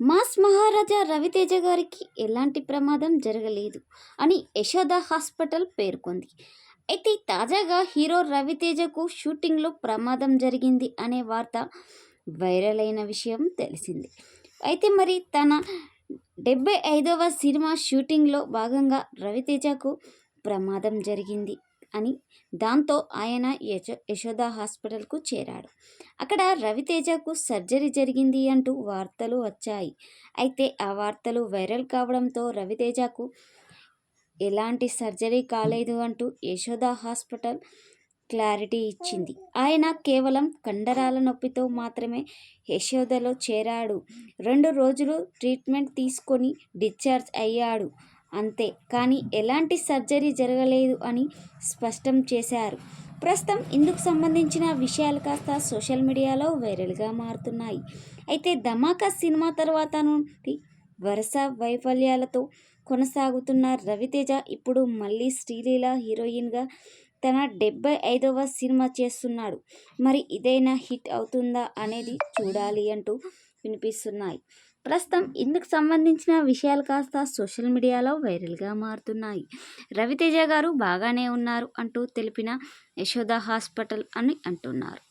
Mass మహారాజా రవితేజ గారికి ఎలాంటి ప్రమాదం జరగలేదు అని యశోద హాస్పిటల్ పేర్కొంది. అయితే తాజాగా హీరో రవితేజకు షూటింగ్లో ప్రమాదం జరిగింది అనే వార్త వైరల్ అయిన విషయం తెలిసింది. అయితే మరి తన డెబ్బై ఐదవ సినిమా షూటింగ్లో భాగంగా రవితేజకు ప్రమాదం జరిగింది. అని దాంతో ఆయన యశో యశోద హాస్పిటల్కు చేరాడు. అక్కడ రవితేజకు సర్జరీ జరిగింది అంటూ వార్తలు వచ్చాయి. అయితే ఆ వార్తలు వైరల్ కావడంతో రవితేజకు ఎలాంటి సర్జరీ కాలేదు అంటూ యశోద హాస్పిటల్ క్లారిటీ ఇచ్చింది. ఆయన కేవలం కండరాల నొప్పితో మాత్రమే యశోదలో చేరాడు. రెండు రోజులు ట్రీట్మెంట్ తీసుకొని డిశ్చార్జ్ అయ్యాడు. అంతే. కానీ ఎలాంటి సర్జరీ జరగలేదు అని స్పష్టం చేశారు. ప్రస్తుతం ఇందుకు సంబంధించిన విషయాలు కాస్త సోషల్ మీడియాలో వైరల్గా మారుతున్నాయి. అయితే ధమాకా సినిమా తర్వాత నుండి వరుస వైఫల్యాలతో కొనసాగుతున్న రవితేజ ఇప్పుడు మళ్ళీ శ్రీలీల హీరోయిన్గా తన డెబ్బై ఐదవ సినిమా చేస్తున్నాడు. మరి ఇదైనా హిట్ అవుతుందా అనేది చూడాలి అంటూ వినిపిస్తున్నాయి. ప్రస్తుతం ఇందుకు సంబంధించిన విషయాలు కాస్త సోషల్ మీడియాలో వైరల్గా మారుతున్నాయి. రవితేజ గారు బాగానే ఉన్నారు అంటూ తెలిపిన యశోద హాస్పిటల్ అని అంటున్నారు.